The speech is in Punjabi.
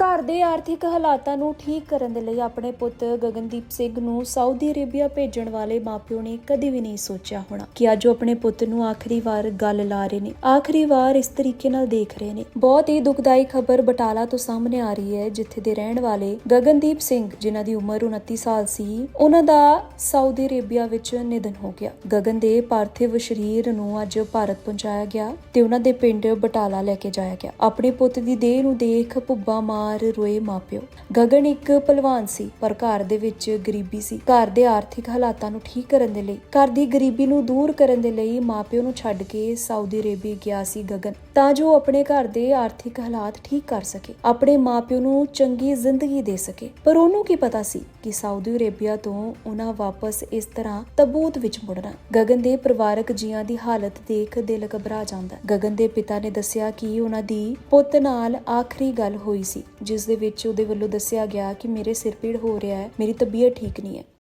ਘਰ ਦੇ ਆਰਥਿਕ ਹਾਲਾਤਾਂ ਨੂੰ ਠੀਕ ਕਰਨ ਦੇ ਲਈ ਆਪਣੇ ਪੁੱਤ ਗਗਨਦੀਪ ਸਿੰਘ ਨੂੰ ਸਾਊਦੀ ਅਰੇਬੀਆ ਭੇਜਣ ਵਾਲੇ ਮਾਪਿਓ ਨੇ ਕਦੇ ਵੀ ਨਹੀਂ ਸੋਚਿਆ ਹੋਣਾ ਕਿ ਅੱਜ ਉਹ ਆਪਣੇ ਪੁੱਤ ਨੂੰ ਆਖਰੀ ਵਾਰ ਗੱਲ ਲਾ ਰਹੇ ਨੇ। ਆਖਰੀ ਵਾਰ ਇਸ ਤਰੀਕੇ ਨਾਲ ਦੇਖ ਰਹੇ ਨੇ। ਬਹੁਤ ਹੀ ਦੁਖਦਾਈ ਖਬਰ ਬਟਾਲਾ ਤੋਂ ਸਾਹਮਣੇ ਆ ਰਹੀ ਹੈ, ਜਿੱਥੇ ਦੇ ਰਹਿਣ ਵਾਲੇ ਗਗਨਦੀਪ ਸਿੰਘ, ਜਿਨ੍ਹਾਂ ਦੀ ਉਮਰ 29 ਸਾਲ ਸੀ, ਉਹਨਾਂ ਦਾ ਸਾਊਦੀ ਅਰੇਬੀਆ ਵਿੱਚ ਨਿਧਨ ਹੋ ਗਿਆ। ਗਗਨ ਦੇ ਪਾਰਥਿਵ ਸਰੀਰ ਨੂੰ ਅੱਜ ਭਾਰਤ ਪਹੁੰਚਾਇਆ ਗਿਆ ਤੇ ਉਹਨਾਂ ਦੇ ਪਿੰਡ ਬਟਾਲਾ ਲੈ ਕੇ ਜਾਇਆ ਗਿਆ। ਆਪਣੇ ਪੁੱਤ ਦੀ ਦੇਹ ਨੂੰ ਦੇਖ ਭੁੱਬਾ ਮਾਂ ਮਾਰ ਰੋਏ ਮਾਪਿਓ। ਗਗਨ ਇੱਕ ਪਹਿਲਵਾਨ ਸੀ, ਪਰ ਘਰ ਦੇ ਵਿੱਚ ਗਰੀਬੀ ਸੀ। ਘਰ ਦੇ ਆਰਥਿਕ ਹਾਲਾਤਾਂ ਨੂੰ ਠੀਕ ਕਰਨ ਦੇ ਲਈ, ਘਰ ਦੀ ਗਰੀਬੀ ਨੂੰ ਦੂਰ ਕਰਨ ਦੇ ਲਈ ਮਾਪਿਓ ਨੂੰ ਛੱਡ ਕੇ ਸਾਊਦੀ ਅਰੇਬੀਆ ਗਿਆ ਸੀ ਗਗਨ। ਤਾਂ ਜੋ ਆਪਣੇ ਘਰ ਦੇ ਆਰਥਿਕ ਹਾਲਾਤ ਠੀਕ ਕਰ ਸਕੇ, ਆਪਣੇ ਮਾਪਿਓ ਨੂੰ ਚੰਗੀ ਜ਼ਿੰਦਗੀ ਦੇ ਸਕੇ। ਪਰ ਉਹਨੂੰ ਕੀ ਪਤਾ ਸੀ ਕਿ ਸਾਊਦੀ ਅਰੇਬੀਆ ਤੋਂ ਉਹਨਾਂ ਵਾਪਸ ਇਸ ਤਰ੍ਹਾਂ ਤਬੂਤ ਵਿੱਚ ਮੁੜਨਾ। ਗਗਨ ਦੇ ਪਰਿਵਾਰਕ ਜੀਆਂ ਦੀ ਹਾਲਤ ਦੇਖ ਦਿਲ ਘਬਰਾ ਜਾਂਦਾ। ਗਗਨ ਦੇ ਪਿਤਾ ਨੇ ਦੱਸਿਆ ਕਿ ਉਹਨਾਂ ਦੀ ਪੁੱਤ ਨਾਲ ਆਖਰੀ ਗੱਲ ਹੋਈ ਸੀ। ਜਿਸ ਦੇ ਵਿੱਚ ਉਹਦੇ ਵੱਲੋਂ ਦੱਸਿਆ ਗਿਆ ਕਿ ਮੇਰੇ ਸਿਰ ਪੀੜ ਹੋ ਰਿਹਾ ਹੈ, ਮੇਰੀ ਤਬੀਅਤ ਠੀਕ ਨਹੀਂ ਹੈ।